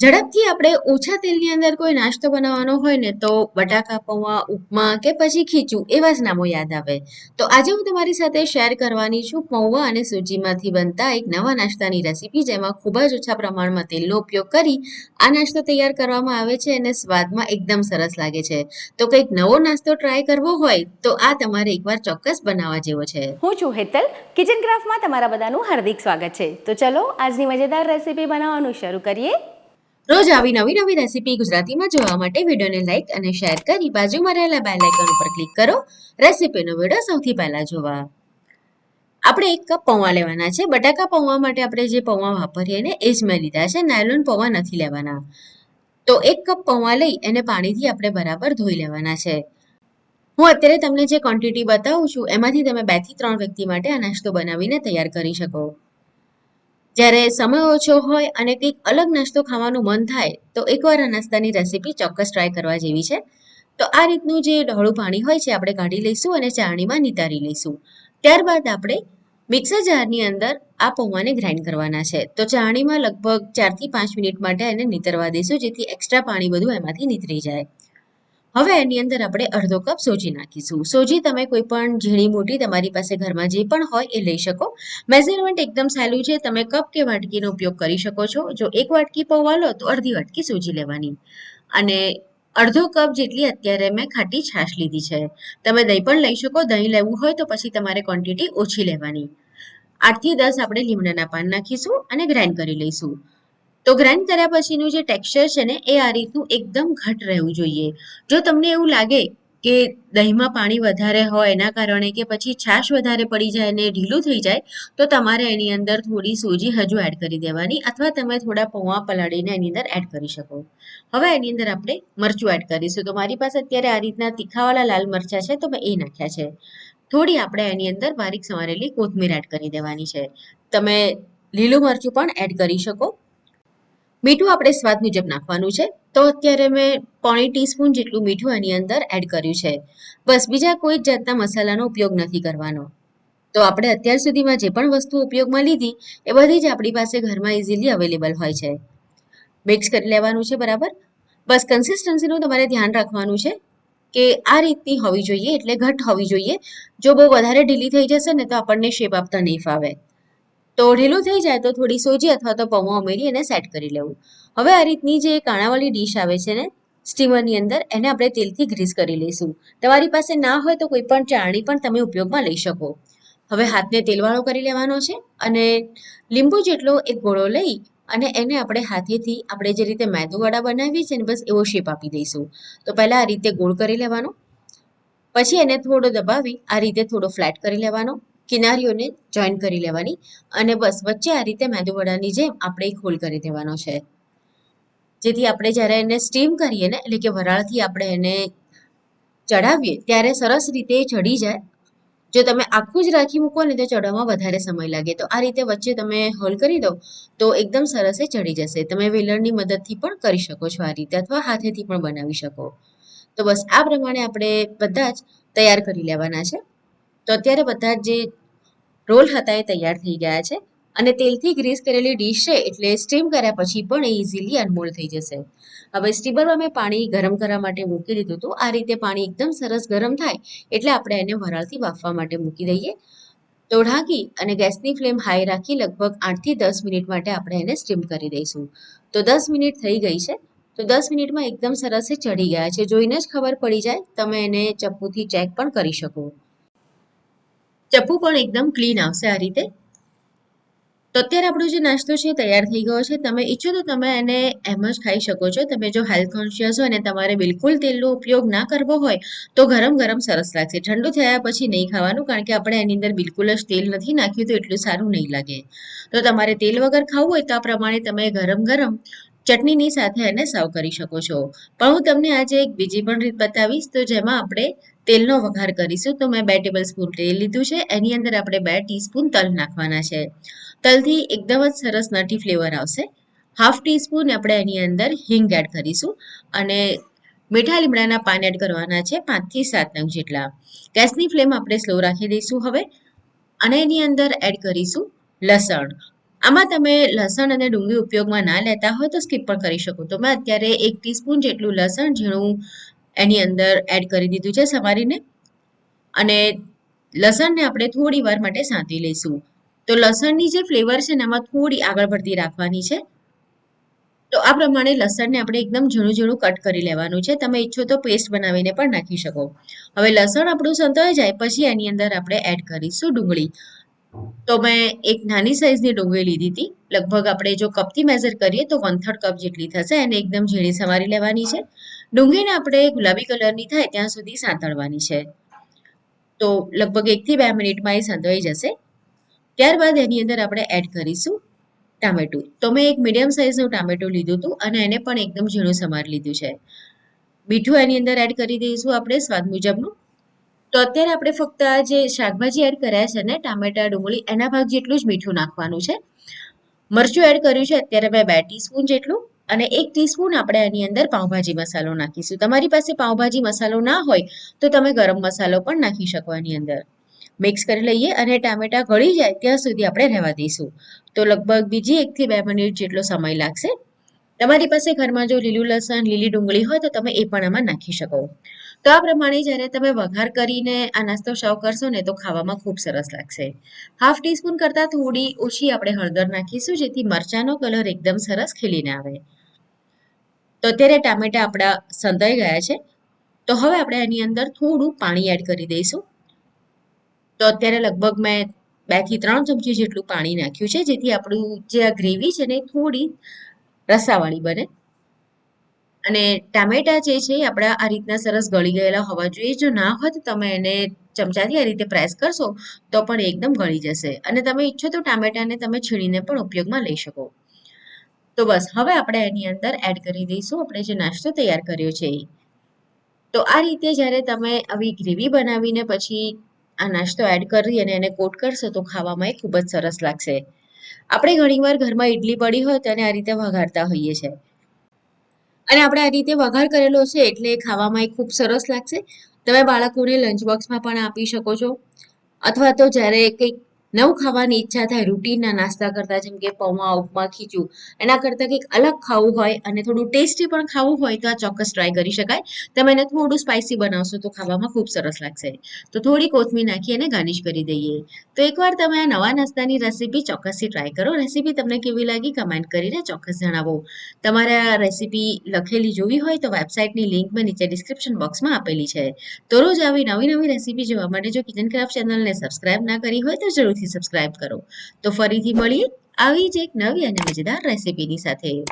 ઝડપથી આપણે ઓછા તેલની અંદર કોઈ નાસ્તો બનાવવાનો હોય ને તો બટાકા, પૌવા, ઉપમા કે પછી ખીચું એવા જ નામો યાદ આવે. તો આજે હું તમારી સાથે શેર કરવાની છું પૌવા અને સૂજીમાંથી બનતા એક નવા નાસ્તાની રેસીપી જેમાં ખૂબ જ ઓછા પ્રમાણમાં તેલનો ઉપયોગ કરી આ નાસ્તો તૈયાર કરવામાં આવે છે અને સ્વાદમાં એકદમ સરસ લાગે છે. તો કંઈક નવો નાસ્તો ટ્રાય કરવો હોય તો આ તમારે એકવાર ચોક્કસ બનાવવા જેવો છે. હું છું હેતલ. કિચન ક્રાફ્ટમાં તમારા બધાનું હાર્દિક સ્વાગત છે. તો ચલો આજની મજેદાર રેસીપી બનાવવાનું શરૂ કરીએ. રોજ આવી નવી નવી રેસીપી ગુજરાતીમાં જોવા માટે વિડીયોને લાઇક અને શેર કરી બાજુમાં રહેલા બેલ આઇકન ઉપર ક્લિક કરો. રેસીપીનો વીડિયો સૌથી પહેલા જોવા. આપણે એક કપ પૌવા લેવાના છે. બટાકા પૌવા માટે આપણે જે પૌવા વાપરીએ ને એ જ મેં લીધા છે. નાયલોન પૌવા નથી લેવાના. તો એક કપ પૌવા લઈ એને પાણીથી આપણે બરાબર ધોઈ લેવાના છે. હું અત્યારે તમને જે ક્વોન્ટિટી બતાવું છું, એમાંથી તમે બેથી ત્રણ વ્યક્તિ માટે આ નાસ્તો બનાવીને તૈયાર કરી શકો. જ્યારે સમય ઓછો હોય અને કંઈક અલગ નાસ્તો ખાવાનું મન થાય, તો એકવાર આ નાસ્તાની રેસીપી ચોક્કસ ટ્રાય કરવા જેવી છે. તો આ રીતનું જે ઢોળું પાણી હોય છે, આપણે કાઢી લઈશું અને ચાણીમાં નિતારી લઈશું. ત્યારબાદ આપણે મિક્સર જારની અંદર આ પૌવાને ગ્રાઇન્ડ કરવાના છે. તો ચાણીમાં લગભગ ચારથી પાંચ મિનિટ માટે એને નીતરવા દઈશું, જેથી એક્સ્ટ્રા પાણી બધું એમાંથી નીતરી જાય. હવે એની અંદર આપણે અડધો કપ સોજી નાખીશું. સોજી તમે કોઈ પણ ઝીણી મોટી તમારી પાસે ઘરમાં જે પણ હોય એ લઈ શકો. મેઝરમેન્ટ એકદમ સહેલું છે. તમે કપ કે વાટકીનો ઉપયોગ કરી શકો છો. જો એક વાટકી પૌવા લો તો અડધી વાટકી સોજી લેવાની. અને અડધો કપ જેટલી અત્યારે મેં ખાટી છાશ લીધી છે. તમે દહીં પણ લઈ શકો. દહીં લેવું હોય તો પછી તમારે ક્વોન્ટિટી ઓછી લેવાની. આઠથી દસ આપણે લીમડાના પાન નાખીશું અને ગ્રાઇન્ડ કરી લઈશું. તો ગ્રાઇન્ડ કર્યા પછીનું જે ટેક્સચર છે ને, એ આ રીતનું એકદમ ઘટ રહેવું જોઈએ. જો તમને એવું લાગે કે દહીંમાં પાણી વધારે હોય, એના કારણે કે પછી છાશ વધારે પડી જાય અને ઢીલું થઈ જાય, તો તમારે એની અંદર થોડી સોજી હજુ એડ કરી દેવાની અથવા તમે થોડા પૌવા પલાળીને એની અંદર એડ કરી શકો. હવે એની અંદર આપણે મરચું એડ કરીશું. તો મારી પાસે અત્યારે આ રીતના તીખાવાળા લાલ મરચાં છે, તો મેં એ નાખ્યા છે. થોડી આપણે એની અંદર બારીક સમારેલી કોથમીર એડ કરી દેવાની છે. તમે લીલું મરચું પણ એડ કરી શકો. મીઠું આપણે સ્વાદ મુજબ નાખવાનું છે. તો અત્યારે મેં પોણી ટીસ્પૂન જેટલું મીઠું એની અંદર એડ કર્યું છે. બસ બીજા કોઈ જ જાતના મસાલાનો ઉપયોગ નથી કરવાનો. તો આપણે અત્યાર સુધીમાં જે પણ વસ્તુ ઉપયોગમાં લીધી, એ બધી જ આપણી પાસે ઘરમાં ઇઝીલી અવેલેબલ હોય છે. મિક્સ કરી લેવાનું છે, બરાબર? બસ કન્સિસ્ટન્સીનું તમારે ધ્યાન રાખવાનું છે કે આ રીતની હોવી જોઈએ, એટલે ઘટ હોવી જોઈએ. જો બહુ વધારે ઢીલી થઈ જશે ને તો આપણને શેપ આપતા નહીં ફાવે. તો ઢીલું થઈ જાય તો થોડી સોજી અથવા તો પૌવા ઉમેરી એને સેટ કરી લેવું. હવે આ રીતની જે કાણાવાળી ડીશ આવે છે ને સ્ટીમરની અંદર, એને આપણે તેલથી ગ્રીસ કરી લઈશું. તમારી પાસે ના હોય તો કોઈ પણ ચાણી પણ તમે ઉપયોગમાં લઈ શકો. હવે હાથને તેલવાળો કરી લેવાનો છે અને લીંબુ જેટલો એક ગોળો લઈ અને એને આપણે હાથેથી આપણે જે રીતે મેદુવડા બનાવીએ છીએ ને, બસ એવો શેપ આપી દઈશું. તો પહેલાં આ રીતે ગોળ કરી લેવાનો. પછી એને થોડો દબાવી આ રીતે થોડો ફ્લેટ કરી લેવાનો. કિનારીઓને જોઈન કરી લેવાની અને બસ વચ્ચે આ રીતે મેંદુવડાની જેમ આપણે હોલ કરી દેવાનો છે. જેથી આપણે જ્યારે એને સ્ટીમ કરીએ ને, એટલે કે વરાળથી આપણે એને ચડાવીએ ત્યારે સરસ રીતે ચડી જાય. જો તમે આખું જ રાખી મૂકો ને, તો ચડવામાં વધારે સમય લાગે. તો આ રીતે વચ્ચે તમે હોલ કરી દો, તો એકદમ સરસ એ ચડી જશે. તમે વેલણની મદદથી પણ કરી શકો છો આ રીતે, અથવા હાથેથી પણ બનાવી શકો. તો બસ આ પ્રમાણે આપણે બધા જ તૈયાર કરી લેવાના છે. તો અત્યારે બધા જ રોલ હતા એ તૈયાર થઈ ગયા છે અને તેલથી ગ્રીસ કરેલી ડીશ છે એટલે સ્ટીમ કર્યા પછી પણ એ ઇઝીલી અનમોલ થઈ જશે. હવે સ્ટીમરમાં મેં પાણી ગરમ કરવા માટે મૂકી દીધું હતું. આ રીતે પાણી એકદમ સરસ ગરમ થાય એટલે આપણે એને વરાળથી બાફવા માટે મૂકી દઈએ. તો ઢાંકી અને ગેસની ફ્લેમ હાઈ રાખી લગભગ આઠથી દસ મિનિટ માટે આપણે એને સ્ટીમ કરી દઈશું. તો દસ મિનિટ થઈ ગઈ છે. તો દસ મિનિટમાં એકદમ સરસ ચડી ગયા છે. જોઈને જ ખબર પડી જાય તમે એને ચપ્પુથી ચેક પણ કરી શકો. ચપ્પુ પણ એકદમ ક્લીન આવશે આ રીતે. તો અત્યારે આપણો જે નાસ્તો છે તૈયાર થઈ ગયો છે. તમે ઈચ્છો તો તમે એને એમ જ ખાઈ શકો છો. તમે જો હેલ્થ કોન્શિયસ હોય અને તમારે બિલકુલ તેલનો ઉપયોગ ના કરવો હોય તો ગરમ ગરમ સરસ લાગશે. ઠંડુ થયા પછી નહીં ખાવાનું કારણ કે આપણે એની અંદર બિલકુલ જ તેલ નથી નાખ્યું તો એટલું સારું નહીં લાગે. તો તમારે તેલ વગર ખાવું હોય તો આ પ્રમાણે તમે ગરમ ગરમ ચટણીની સાથે એને સર્વ કરી શકો છો. પણ હું તમને આજે એક બીજી પણ રીત બતાવીશ. તો જેમાં આપણે તેલનો વઘાર કરીશું. તો મેં બે ટેબલ સ્પૂન તેલ લીધું છે. એની અંદર આપણે બે ટીસ્પૂન તલ નાખવાના છે. તલથી એકદમ જ સરસ નટી ફ્લેવર આવશે. હાફ ટીસ્પૂન આપણે એની અંદર હિંગ એડ કરીશું. અને મીઠા લીમડાના પાન એડ કરવાના છે પાંચથી સાત નંગ જેટલા. ગેસની ફ્લેમ આપણે સ્લો રાખી દઈશું હવે. અને એની અંદર એડ કરીશું લસણ. આમાં તમે લસણ અને ડુંગળી ઉપયોગમાં ના લેતા હોય તો સ્કીપ પણ કરી શકો. તો મેં અત્યારે એક ટીસ્પૂન જેટલું લસણ ઝીણું એની અંદર એડ કરી દીધું છે સમારીને. અને લસણને આપણે થોડી વાર માટે સાંતી લઈશું. તો લસણની જે ફ્લેવર છે એમાં થોડી આગળ પડતી રાખવાની છે. તો આ પ્રમાણે લસણને આપણે એકદમ ઝીણું ઝીણું કટ કરી લેવાનું છે. તમે ઈચ્છો તો પેસ્ટ બનાવીને પણ નાખી શકો. હવે લસણ આપણું સંતોય જાય, પછી એની અંદર આપણે એડ કરીશું ડુંગળી. તો મેં એક નાની સાઈઝની ડુંગળી લીધી હતી. લગભગ આપણે જો કપથી મેઝર કરીએ તો વન થર્ડ કપ જેટલી થશે એને એકદમ ઝીણી સમારી લેવાની છે. ડુંગળીને આપણે ગુલાબી કલરની થાય ત્યાં સુધી સાંતળવાની છે. તો લગભગ એકથી બે મિનિટમાં એ સંતળાઈ જશે. ત્યારબાદ એની અંદર આપણે એડ કરીશું ટામેટું. તો મેં એક મીડિયમ સાઇઝનું ટામેટું લીધું હતું અને એને પણ એકદમ ઝીણું સમારી લીધું છે. મીઠું એની અંદર એડ કરી દઈશું આપણે સ્વાદ મુજબનું. તો અત્યારે આપણે ફક્ત આ જે શાકભાજી એડ કર્યા છે ને, ટામેટા, ડુંગળી, એના ભાગ જેટલું જ મીઠું નાખવાનું છે. મરચું એડ કર્યું છે, અત્યારે મેં બે ટીસ્પૂન જેટલું અને એક ટીસ્પૂન આપણે એની અંદર પાઉંભાજી મસાલો નાખીશું. તમારી પાસે પાઉંભાજી મસાલો ના હોય તો તમે ગરમ મસાલો પણ નાખી શકો એની અંદર. મિક્સ કરી લઈએ અને ટામેટા ગળી જાય ત્યાં સુધી આપણે રહેવા દઈશું. તો લગભગ બીજી એકથી બે મિનિટ જેટલો સમય લાગશે. તમારી પાસે ઘરમાં જો લીલું લસણ, લીલી ડુંગળી હોય તો તમે એ પણ આમાં નાખી શકો. તો આ પ્રમાણે જ્યારે તમે વઘાર કરીને આ નાસ્તો સર્વ કરશો ને તો ખાવામાં ખૂબ સરસ લાગશે. હાફ ટીસ્પૂન કરતાં થોડી ઓછી આપણે હળદર નાખીશું, જેથી મરચાંનો કલર એકદમ સરસ ખીલીને આવે. તો અત્યારે ટામેટા આપણા સંતાઈ ગયા છે. તો હવે આપણે એની અંદર થોડું પાણી એડ કરી દઈશું. તો અત્યારે લગભગ મેં બેથી ત્રણ ચમચી જેટલું પાણી નાખ્યું છે, જેથી આપણું જે આ ગ્રેવી છે ને થોડી રસાવાળી બને. અને ટામેટા જે છે આપણા આ રીતના સરસ ગળી ગયેલા હોવા જોઈએ. જો ના હોય તો તમે એને ચમચાથી આ રીતે પ્રેસ કરશો તો પણ એકદમ ગળી જશે. અને તમે ઈચ્છો તો ટામેટાને તમે છીણીને પણ ઉપયોગમાં લઈ શકો. તો બસ, હવે આપણે એની અંદર એડ કરી દઈશું. આપણે જે નાસ્તો તૈયાર કર્યો છે એ. તો આ રીતે જ્યારે તમે આવી ગ્રેવી બનાવીને પછી આ નાસ્તો એડ કરી અને એને કોટ કરશો તો ખાવામાં એ ખૂબ જ સરસ લાગશે. આપણે ઘણીવાર ઘરમાં ઈડલી પડી હોય તો આ રીતે વઘારતા હોઈએ છીએ અને આપણે આ રીતે વઘાર કરેલો છે એટલે ખાવામાં એ ખૂબ સરસ લાગશે. તમે બાળકોને લંચ બોક્સમાં પણ આપી શકો છો. અથવા તો જ્યારે કંઈક નવું ખાવાની ઈચ્છા થાય, રૂટીનના નાસ્તા કરતાં, જેમ કે પૌવા, ઉપમા, ખીચું, એના કરતાં કંઈક અલગ ખાવું હોય અને થોડું ટેસ્ટી પણ ખાવું હોય તો આ ચોક્કસ ટ્રાય કરી શકાય. તમે એને થોડું સ્પાઇસી બનાવશો તો ખાવામાં ખૂબ સરસ લાગશે. તો થોડી કોથમીર નાખી અને ગાર્નિશ કરી દઈએ. તો એકવાર તમે આ નવા નાસ્તાની રેસીપી ચોક્કસથી ટ્રાય કરો. રેસીપી તમને કેવી લાગી કમેન્ટ કરીને ચોક્કસ જણાવો. તમારે આ રેસીપી લખેલી જોવી હોય તો વેબસાઇટની લિંક મેં નીચે ડિસ્ક્રિપ્શન બોક્સમાં આપેલી છે. તો રોજ આવી નવી નવી રેસીપી જોવા માટે જો કિચન ક્રાફ્ટ ચેનલને સબસ્ક્રાઇબ ના કરી હોય તો જરૂરથી સબસ્ક્રાઇબ કરો. તો ફરીથી મળીએ. આવી જ એક નવી અને મજેદાર રેસીપીની સાથે.